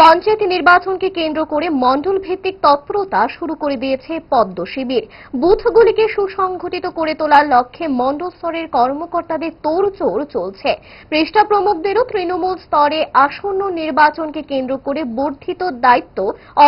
পঞ্চায়েত নির্বাচনকে কেন্দ্র করে মণ্ডল ভিত্তিক তৎপরতা শুরু করে দিয়েছে পদ্ম শিবির। বুথগুলিকে সুসংগঠিত করে তোলার লক্ষ্যে মন্ডল স্তরের কর্মকর্তাদের তোড়জোড় চলছে। পৃষ্ঠা প্রমুখদেরও তৃণমূল স্তরে আসন্ন নির্বাচনকে কেন্দ্র করে বর্ধিত দায়িত্ব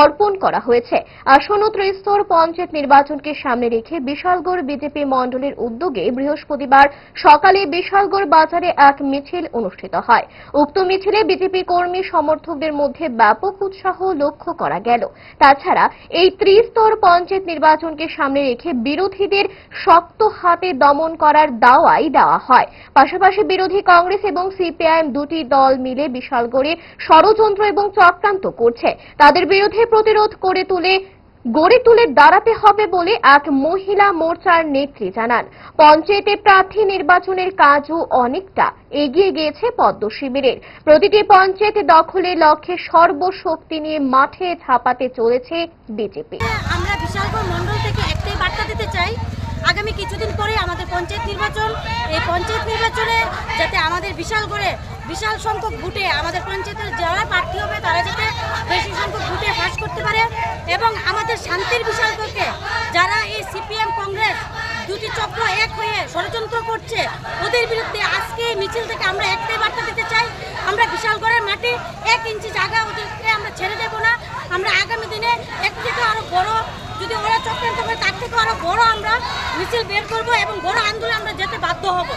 অর্পণ করা হয়েছে। আসন্ন ত্রিস্তর পঞ্চায়েত নির্বাচনকে সামনে রেখে বিশালগড় বিজেপি মন্ডলের উদ্যোগে বৃহস্পতিবার সকালে বিশালগড় বাজারে এক মিছিল অনুষ্ঠিত হয়। উক্ত মিছিলে বিজেপি কর্মী সমর্থকদের মধ্যে ব্যাপক উৎসাহ লক্ষ্য করা গেল। তাছাড়া এই ত্রিস্তর পঞ্চায়েত নির্বাচনকে সামনে রেখে বিরোধীদের শক্ত হাতে দমন করার দাওয়াই দেওয়া হয়। পাশাপাশি বিরোধী কংগ্রেস এবং সিপিআইএম দুটি দল মিলে বিশাল করে ষড়যন্ত্র এবং চক্রান্ত করছে। তাদের বিরুদ্ধে প্রতিরোধ করে তুলে গড়ে তুলে দাঁড়াতে হবে বলে এক মহিলা মোর্চার নেত্রী জানান। পঞ্চায়েতে প্রার্থী নির্বাচনের কাজও অনেকটা এগিয়ে গিয়েছে পদ্ম শিবিরের। প্রতিটি পঞ্চায়েত দখলের লক্ষ্যে সর্বশক্তি নিয়ে মাঠে ঝাঁপাতে চলেছে বিজেপি। আমরা বিশালগড় মণ্ডল থেকে একটাই বার্তা দিতে চাই, আগামী কিছুদিন পরে আমাদের পঞ্চায়েত নির্বাচন, এই পঞ্চায়েত নির্বাচনে যাতে আমাদের বিশাল করে বিশাল সংখ্যক ভোটে আমাদের পঞ্চায়েতের যারা প্রার্থী হবে তারা যাতে বেশি সংখ্যক ভোটে পাস করতে পারে এবং আমাদের শান্তির বিশালগড়কে যারা এই সিপিএম কংগ্রেস দুটি চক্র এক হয়ে ষড়যন্ত্র করছে, ওদের বিরুদ্ধে আজকে মিছিল থেকে আমরা একটাই বার্তা দিতে চাই, আমরা বিশালগড়ের মাটি এক ইঞ্চি জায়গা ওদেরকে আমরা ছেড়ে দেবো না। আমরা আগামী দিনে এক থেকে আরও বড়, যদি ওরা চক্রান্ত করে, তার থেকে আরও বড় আমরা মিছিল বের করব এবং বড় আন্দোলনে আমরা যেতে বাধ্য হব।